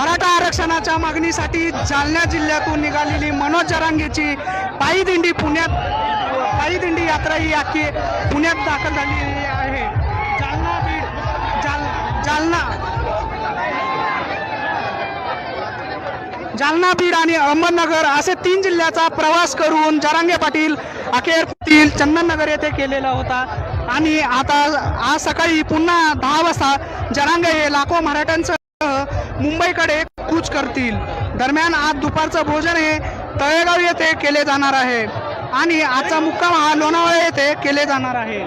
मराठा आरक्षणाच्या मागणीसाठी जालना जिल्ह्यातून निघालेली मनोज जरांगेची पायी दिंडी पुण्यात पायी दिंडी यात्रा ही अख्खी पुण्यात दाखल झालेली आहे. जालना बीड जाल जालना. जालना बीड आणि अहमदनगर असे तीन जिल्ह्याचा प्रवास करून जरांगे पाटील अखेर चंदननगर येथे केलेला होता. आणि आता आज सकाळी पुन्हा दहा वाजता जरांगे हे लाखो मराठ्यांचं मुंबईकडे कूच करतील. दरम्यान आज दुपारचं भोजन हे तळेगाव येथे केले जाणार आहे. आणि आजचा मुक्काम हा लोणावळा येथे केले जाणार आहे.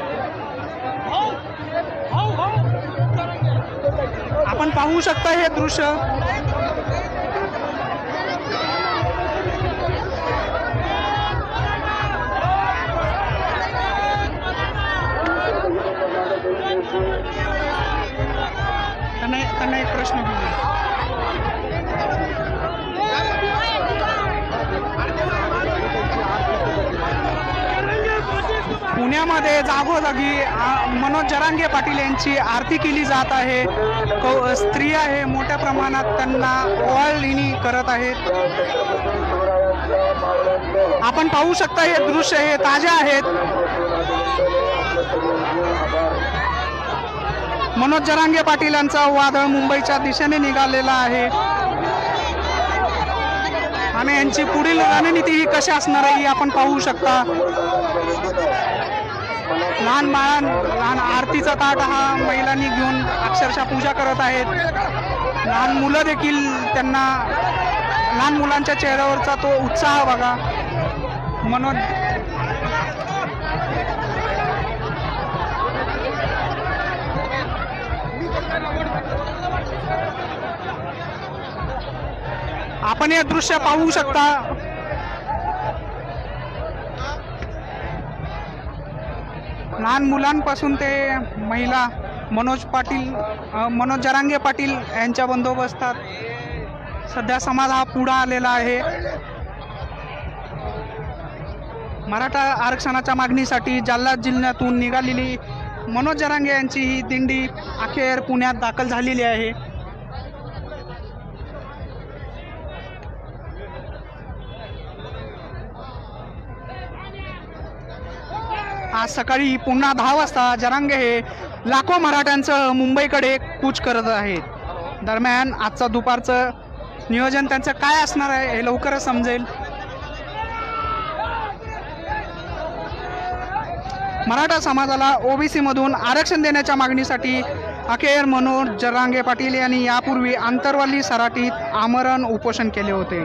आपण पाहू शकता हे दृश्य. पुण्यामध्ये जागोजागी मनोज जरांगे पाटील यांची आरती केली जात आहे. कौ- स्त्रिया हे मोठ्या प्रमाणात त्यांना ओवाळणी करत आहेत. आपण पाहू शकता हे दृश्य हे ताजे आहेत. मनोज जरांगे पाटील यांचा वादळ मुंबईच्या दिशेने निघालेला आहे. आणि यांची पुढील रणनीती ही कशी असणार आहे ही आपण पाहू शकता. लहान बाळां लहान आरतीचा ताट हा महिलांनी घेऊन अक्षरशः पूजा करत आहेत. लहान मुलं देखील त्यांना लहान मुलांच्या चेहऱ्यावरचा तो उत्साह बघा. मनोज आपण हे दृश्य पाहू शकता. लहान मुलांपासून ते महिला मनोज पाटील मनोज जरांगे पाटील यांच्या बंदोबस्तात सध्या समाज हा पुढं आलेला आहे. मराठा आरक्षणाच्या मागणीसाठी जालना जिल्ह्यातून निघालेली मनोज जरांगे यांची ही दिंडी अखेर पुण्यात दाखल झालेली आहे. आज सकाळी पुन्हा दहा वाजता जरांगे हे लाखो मराठ्यांचं मुंबईकडे कूच करत आहेत. दरम्यान आजचं दुपारचं नियोजन त्यांचं काय असणार आहे हे लवकरच समजेल. मराठा समाजाला ओबीसीमधून आरक्षण देण्याच्या मागणीसाठी अखेर मनोज जरांगे पाटील यांनी यापूर्वी आंतरवाली सराटीत आमरण उपोषण केले होते.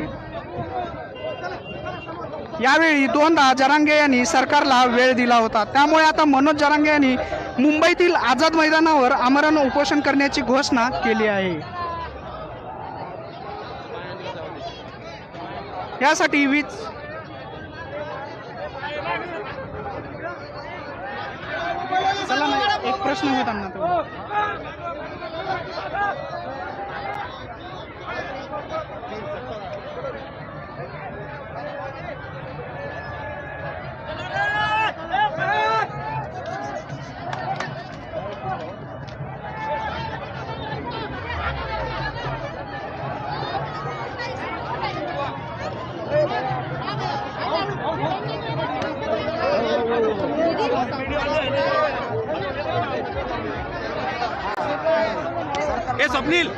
यावेळी दोनदा जरांगे यांनी सरकारला वेळ दिला होता. त्यामुळे आता मनोज जरांगे यांनी मुंबईतील आझाद मैदानावर आमरण उपोषण करण्याची घोषणा केली आहे. यासाठी वीज चला ना एक प्रश्न घेऊ त्यांना तेवढा. स्वप्नील.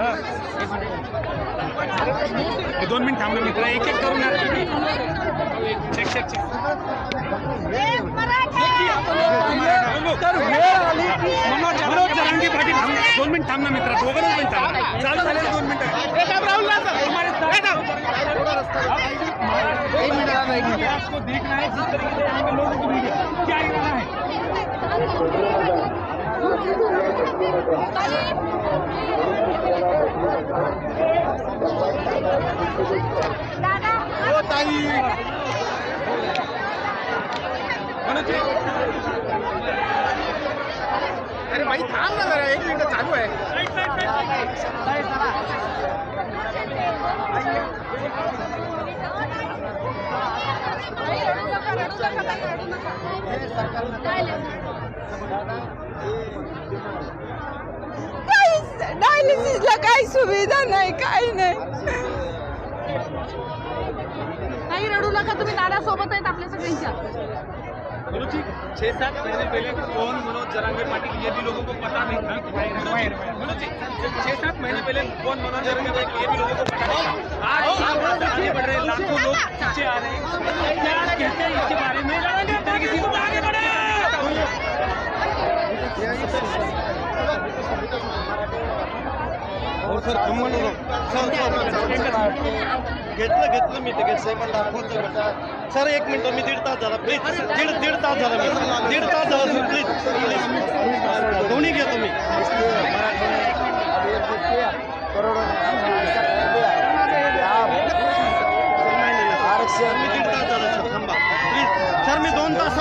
हा. हे दोन मिनिट थांबले मित्र. एक एक करून. Check check check Manoj Jarange Patil. थांब दोन मिनिट थांब ना मित्र. दोघं दोन मिनिट. चालू झालेलं दोन मिनिटं. देखना है जिस तरीके से यहाँ पे लोगों को क्या है ओ ताई अरे भाई थांब ना जरा एक मिनिट चालू आहे. डायलिसिसला काही सुविधा नाही काही नाही. नाही रडू नका तुम्ही नाड्यासोबत आहेत आपल्या सगळ्यांच्या. मनोज जी छह सात महीने पहले कौन मनोज जरांगे पाटिल ये भी लोगों को पता नहीं था मनोज जी छह सात महीने पहले कौन मनोज जरांगे पाटिल ये भी लोगों को पता नहीं था आज आगे बढ़ रहे हैं लाखों लोग पीछे आ रहे हैं क्या कहते हैं इसके बारे में किस की चीज़ों में आगे बढ़े घेतलं घेतलं मी तिकीट सेकंड दाखवतो सर एक मिनिट मी दीड तास झाला प्लीज दीड दीड तास झाला मी दीड तास झाला सर प्लीज प्लीज दोन्ही घ्या तुम्ही सर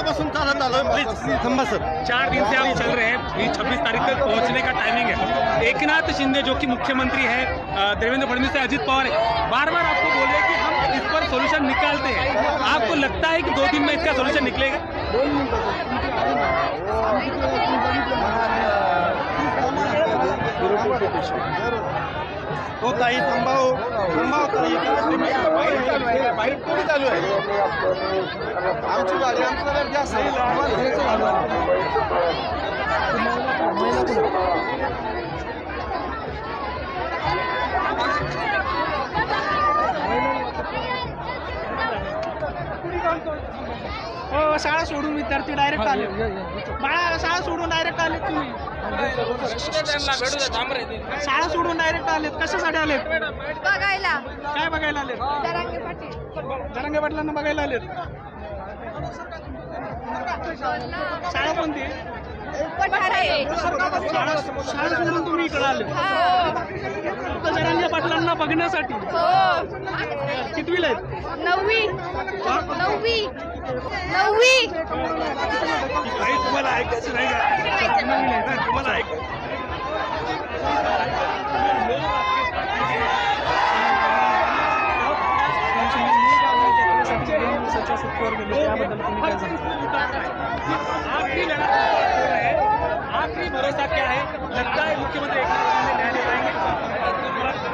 दोन तासापासून चालत आलोय प्लीज़ थांबा सर। चार दिन से आप चल रहे हैं ये छब्बीस तारीख तक पहुँचने का टाइमिंग है। एकनाथ शिंदे जो कि मुख्यमंत्री है देवेंद्र फडणवीस से अजित पवार है बार बार आपको बोल रहे हैं कि हम इस पर सोल्यूशन निकालते हैं। आपको लगता है कि दो दिन में इसका सोल्यूशन निकलेगा? हो ताई थांबा हो थांबा हो ताई बाहेर कोणी चालू आहे. आमची गाडी आमचं जरा जास्त. हो शाळा सोडून विद्यार्थी डायरेक्ट आले. बाळा शाळा सोडून डायरेक्ट आले तुम्ही. शाळा सोडून डायरेक्ट आलेत. कशासाठी आलेत? बघायला. काय बघायला आलेत? जरांगे पाटील. जरांगे पाटलांना बघायला आलेत? शाळा कोणती? पठारे शाळा शाळा सोडून तुम्ही इकडे आले फक्त जरांगे पाटलांना बघण्यासाठी हो कितवीला आहेत नववी नववी नववी तुम्हाला ऐकायचं नाही का तुम्हाला ऐकायचं आखिरी लड़ाई है आखिरी भरोसा क्या है लगता है मुख्यमंत्री एक न्याय दे पाएंगे?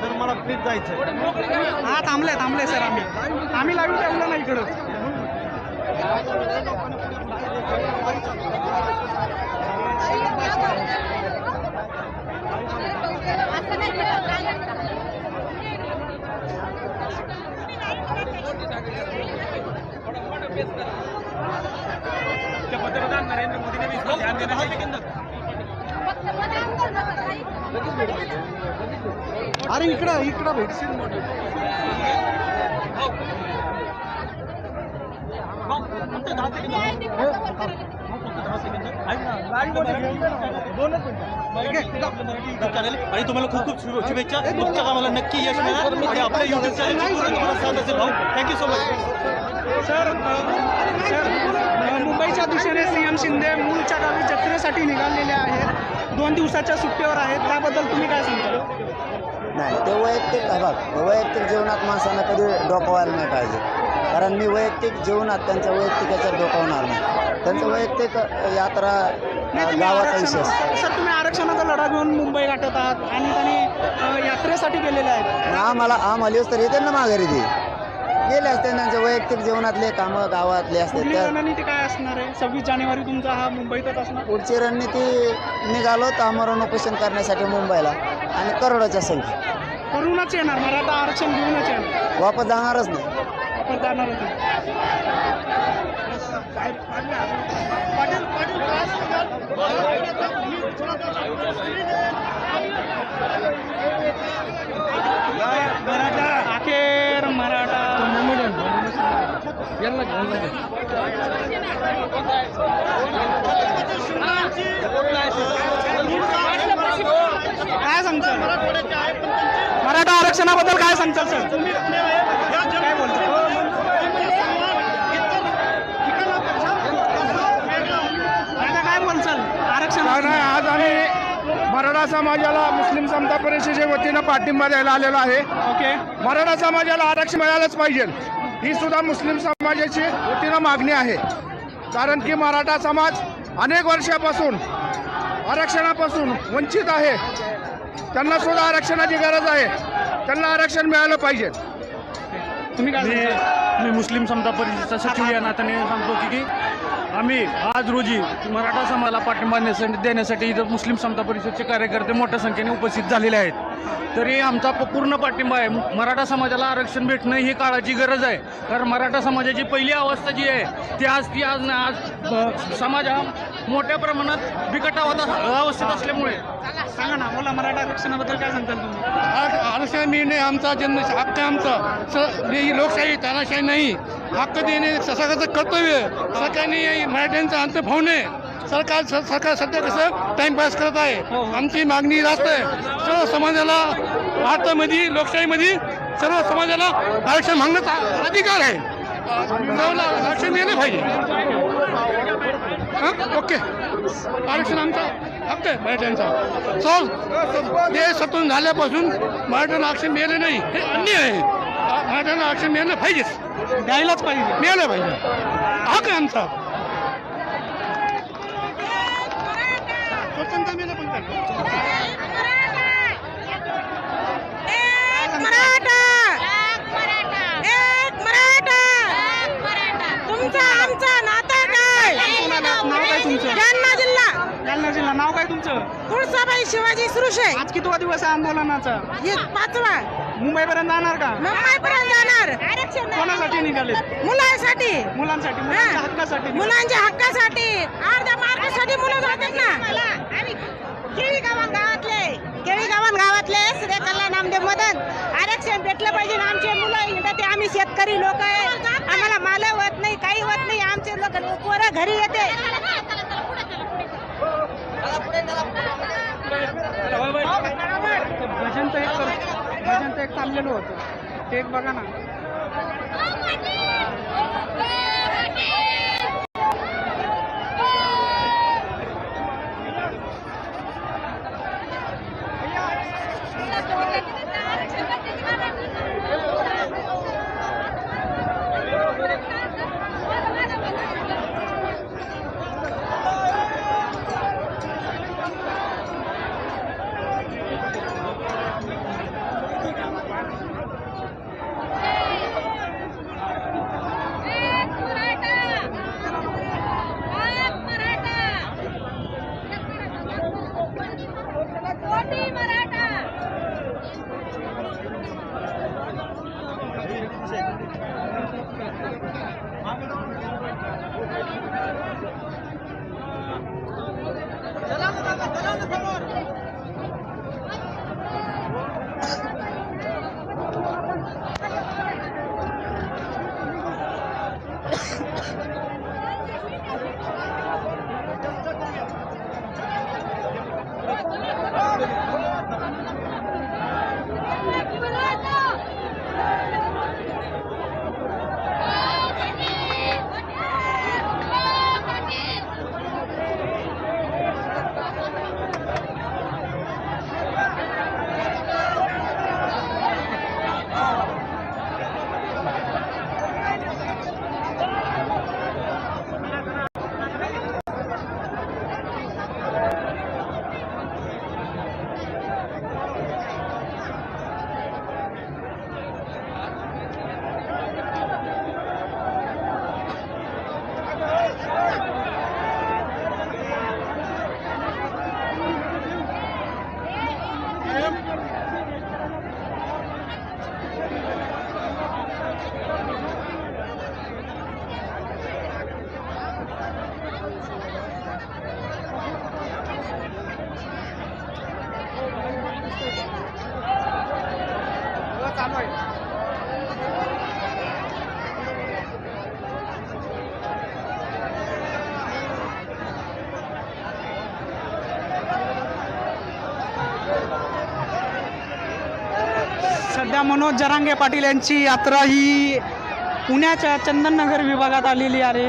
सर मला प्लीज जायचं हा थांबले थांबले सर आम्ही. आम्ही लागू ठेवलं नाही इकडं क्या पंतप्रधान नरेंद्र मोदी ने भी इस पर ध्यान देना चाहिए लेकिन अरे इकडं इकडं भेटशील आणि तुम्हाला खूप खूप शुभे- शुभेच्छा तुमच्या कामाला नक्की यश मिळेल. आणि आपल्या युट्यूब चॅनलची पूर्ण तुम्हाला साथ असेल भाऊ. Thank you so much sir sir मुंबईच्या दिशेने सीएम शिंदे मूळच्या गावी जत्रेसाठी निघालेले आहेत. दोन दिवसाच्या सुट्टीवर आहेत. त्याबद्दल तुम्ही काय सांगता? नाही ते वैयक्तिक बघ वैयक्तिक जीवनात माणसानं कधी डोकावायला नाही पाहिजे. कारण मी वैयक्तिक जीवनात त्यांच्या वैयक्तिक याच्यात डोकावणार नाही. त्यांचं वैयक्तिक यात्रा गावाचा विषय. सर तुम्ही आरक्षणाचा लढा घेऊन मुंबई गाठत आहात आणि त्यांनी यात्रेसाठी गेलेले आहेत. आम्हाला आम्हाला येऊस तर येते ना माघारी ते. गेले असते त्यांच्या वैयक्तिक जीवनातले कामं गावातले असते पुढली त्या रणनीती काय असणार आहे? सव्वीस जानेवारी तुमचा हा मुंबईतच असणार? पुढची रणनीती निघालो तर आमरण उपोषण करण्यासाठी मुंबईला आणि करोडोच्या संख्या करूनच येणार मराठा आरक्षण घेऊनच येणार. वापस जाणारच नाही. आपण जाणारच नाही. पाटील पाटील काय सांगाल? अखेर मराठा काय सांगताल मराठा आरक्षणाबद्दल काय सांगताल सर? काय बोलचाल आरक्षण आज आम्ही मराठा समाजाला मुस्लिम समता परिषदेच्या वतीनं पाठिंबा द्यायला आलेला आहे. ओके. मराठा समाजाला आरक्षण मिळालंच पाहिजे. ही सुद्धा मुस्लिम समाजाची वतीनं मागणी आहे. कारण की मराठा समाज अनेक वर्षापासून आरक्षणापासून वंचित आहे. त्यांना सुद्धा आरक्षणाची गरज आहे. त्यांना आरक्षण मिळालं पाहिजे. तुम्ही काय मी मुस्लिम समता परिषदेचा सचिव या नात्याने सांगतो की की आम्ही आज रोजी मराठा समाजाला पाठिंबा देण्यासाठी देण्यासाठी इथं मुस्लिम समता परिषदेचे कार्यकर्ते मोठ्या संख्येने उपस्थित झालेले आहेत. तरी आमचा प- पूर्ण पाठिंबा आहे. मराठा समाजाला आरक्षण भेटणं ही काळाची गरज आहे. कारण मराठा समाजाची पहिली अवस्था जी आहे ती आज ती आज ना आज समाज हा मोठ्या प्रमाणात बिकट अवस्था अवस्थेत असल्यामुळे. सांगा ना मला मराठा आरक्षणाबद्दल काय सांगताल तुम्ही? आज आरक्षण मिळणे आमचा जन्म हक्क आहे आमचा. स- ही लोकशाही तानाशाही नाही. हक्क देणे सरकारचं कर्तव्य सरकारने मराठ्यांचा अंत होणे सरकार स- सरकार सध्या कसं टाइमपास करत आहे. आमची मागणी रास्त आहे. सर्व समाजाला भारतामध्ये लोकशाहीमध्ये सर्व समाजाला आरक्षण मागण्याचा अधिकार आहे. आरक्षण मिळालं पाहिजे. हां? ओके. आरक्षण आमचा हक्क आहे मराठ्यांचा. चल ते स्वतंत्र झाल्यापासून मराठ्यांना आरक्षण मिळालं नाही. हे अन्याय आहे. मराठ्यांना आरक्षण मिळालं पाहिजेच. द्यायलाच पाहिजे. मिळालं पाहिजे. हक्क आहे आमचा स्वतंत्र मिळालं पाहिजे एक मराठा एक मराठा तुमचा आमचा नाता काय? नाव काय तुमचं? जालना जिल्हा. जालना जिल्हा. नाव काय तुमचं? तुळसाबाई शिवाजी सुरुशे. आज कितवा दिवस आहे आंदोलनाचा? हे पाचवा. मुंबईपर्यंत जाणार का? मुंबईपर्यंत जाणार. कोणासाठी निघाले मुलांसाठी. मुलांसाठी मुलांच्या हक्कासाठी मुलांच्या हक्कासाठी. अर्ध्या मार्गासाठी मुलं जातात ना. गावातले कल्याण नामदेव मदन. आरक्षण भेटलं पाहिजे आमचे मुलं हिंडते आम्ही शेतकरी लोक आहे. आम्हाला माल होत नाही काही होत नाही आमचे लोक पोरं घरी येते. एक भजन तर एक चाललेलं होतं. ते एक बघा ना. सध्या मनोज जरांगे पाटील यांची यात्रा ही पुण्याच्या चंदननगर विभागात आलेली आहे.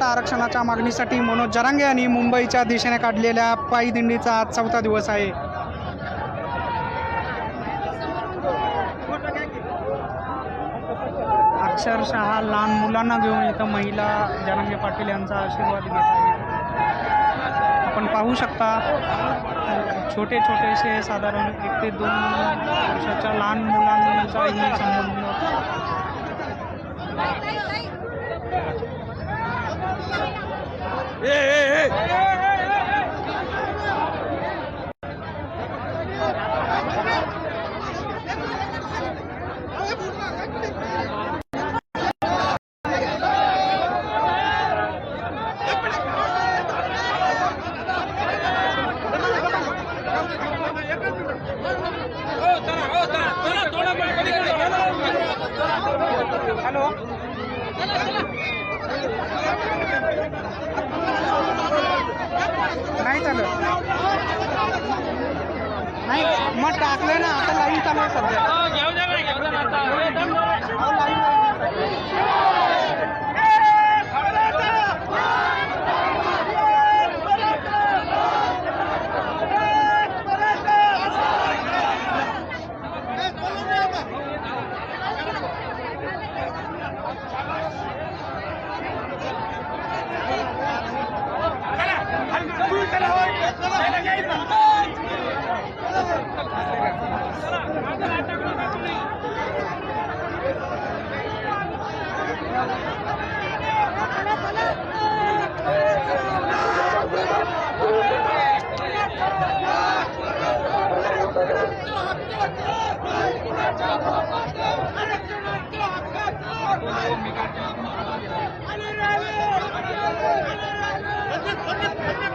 मराठा आरक्षणाच्या मागणीसाठी मनोज जरांगे यांनी मुंबईच्या दिशेने काढलेल्या पायी दिंडीचा आज चौथा दिवस आहे. अक्षरशः लहान मुलांना घेऊन इथं महिला जरांगे पाटील यांचा आशीर्वाद घेत आपण पाहू शकता छोटे छोटेसे साधारण एक ते दोन वर्षाच्या लहान मुलांचाही संबंध नाही टाकलं ना आता लाईन चालू आहे सध्या.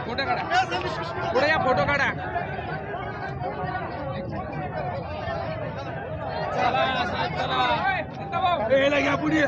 फोटो काढा पुढे या फोटो काढा. चला घ्या पुढे.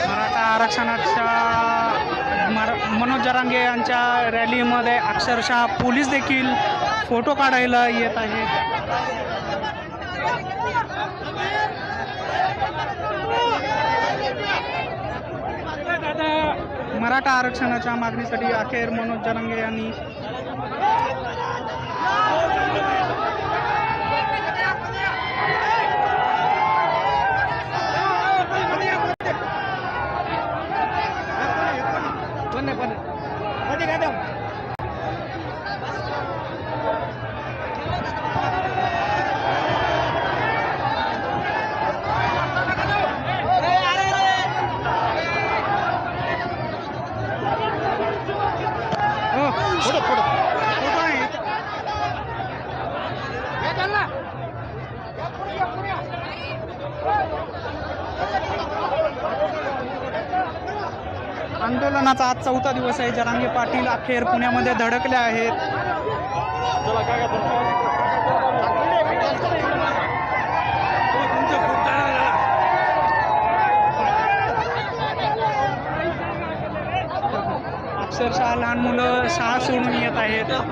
मराठा आरक्षणाच्या मरा मनोज जरांगे यांच्या रॅलीमध्ये अक्षरशः पोलीस देखील फोटो काढायला येत आहेत. मराठा आरक्षणाच्या मागणीसाठी अखेर मनोज जरांगे यांनी पण फोटो आहे आंदोलनाचा आज चौथा दिवस आहे. जरांगे पाटील अखेर पुण्यामध्ये धडकले आहेत. अक्षरशः लहान मुलं शाळा सोडून येत आहेत.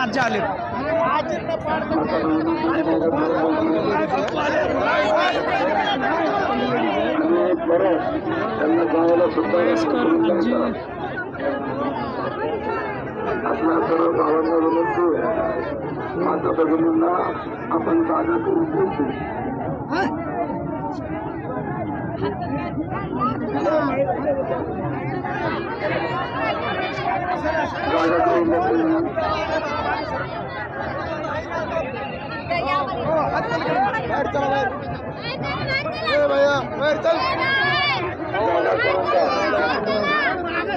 लहान- एकदम आले वयस्कर आजी आपल्या सर्व भावांना विनंती माता भगिनींना आपण करून करून द्यायची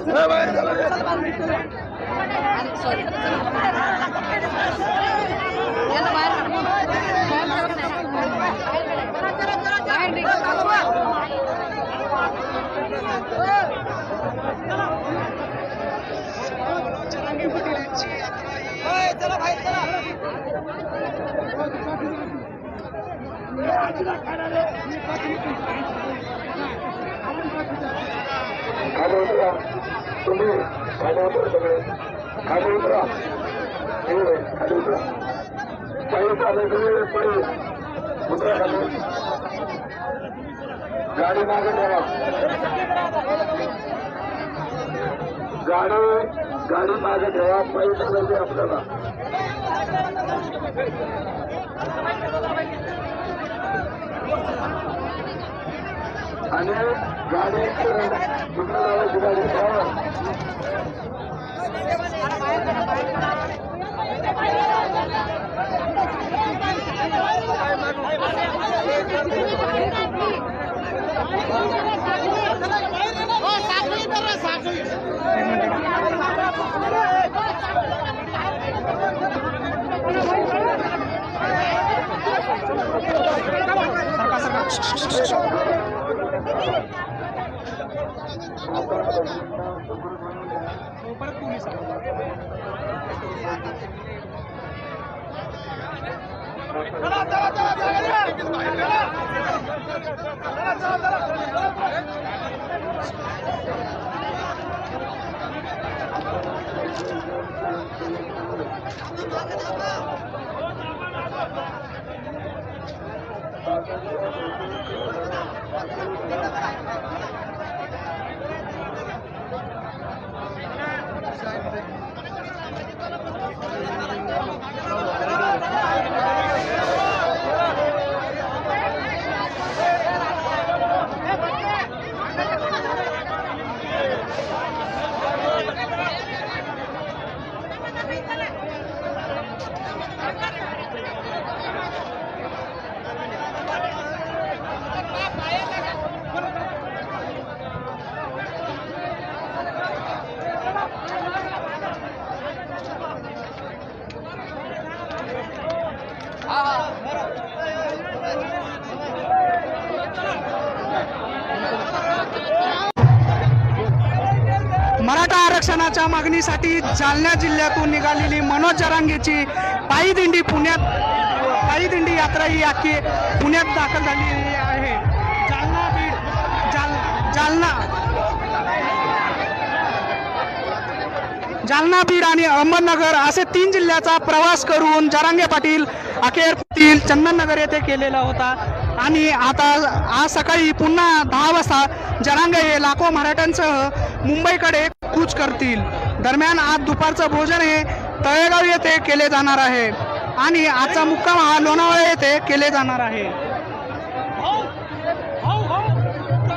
जागा बाहेर खाली उतरा तुम्ही खाली उतरा सगळे खाली उतरा खाली उतरा पायी चालू पायी उतरा खाली गाडी मागे ठेवा गाडी गाडी मागे ठेवा पायी आपल्याला. आणि गाडी दुसऱ्या गाडी Thank you. मराठा आरक्षणाच्या मागणीसाठी जालना जिल्ह्यातून निघालेली मनोज जरांगेची पायी दिंडी पुण्यात पायी दिंडी यात्रा ही अख्खी पुण्यात दाखल झालेली आहे. जालना बीड जाल जालना जालना बीड आणि अहमदनगर असे तीन जिल्ह्याचा प्रवास करून जरांगे पाटील अखेर पाटील चंदननगर येथे केलेला होता. आणि आता आज सकाळी पुन्हा दहा वाजता जरांगे हे लाखो मराठ्यांसह मुंबईकडे कूच करतील. दरम्यान आज दुपारचं भोजन हे तळेगाव येथे केले जाणार आहे. आणि आजचा मुक्काम हा लोणावळा येथे केले जाणार आहे.